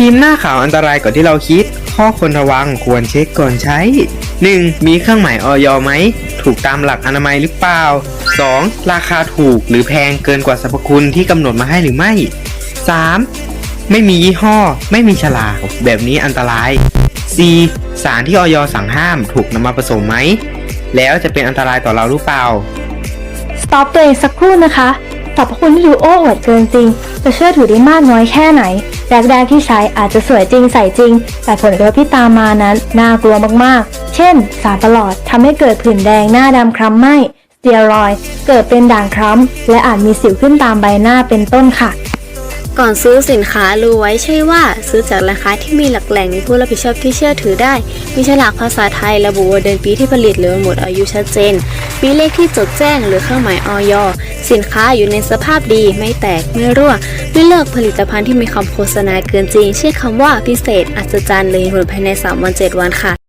ครีมหน้าขาวอันตรายกว่าที่เราคิด ข้อควรระวังควรเช็คก่อนใช้ 1. มีเครื่องหมายออยไหม ถูกตามหลักอนามัยหรือเปล่า 2. ราคาถูกหรือแพงเกินกว่าสรรพคุณที่กำหนดมาให้หรือไม่ 3. ไม่มียี่ห้อ ไม่มีฉลากแบบนี้อันตราย 4. สารที่ออยสั่งห้ามถูกนำมาผสมไหม แล้วจะเป็นอันตรายต่อเราหรือเปล่า สต็อปตัวเองสักครู่นะคะสรรพคุณที่ดูโอ้อวดเกินจริง จะเชื่อถือได้มากน้อยแค่ไหน แรกๆที่ใช้อาจจะสวยจริงใส่จริง แต่ผลกระทบที่ตามมานั้นน่ากลัวมากๆ เช่น สารประหลอดทำให้เกิดผื่นแดงหน้าดำคล้ำไหมสเตียรอยเกิดเป็นด่างคล้ำและอาจมีสิวขึ้นตามใบหน้าเป็นต้นค่ะ ก่อนซื้อสินค้ารู้ไว้ใช่ว่า ซื้อจากร้านค้าที่มีหลักแหล่งมีผู้รับผิดชอบที่เชื่อถือได้ มีฉลากภาษาไทยระบุว่าเดือนปีที่ผลิตหรือหมดอายุชัดเจน มีเลขที่จดแจ้งหรือเครื่องหมายออย สินค้าอยู่ในสภาพดีไม่แตกไม่รั่ว ไม่เลือกผลิตภัณฑ์ที่มีคำโฆษณาเกินจริง เช่นคำว่าพิเศษ อัศจรรย์เลยหมดภายใน 3 วัน 7 วันค่ะ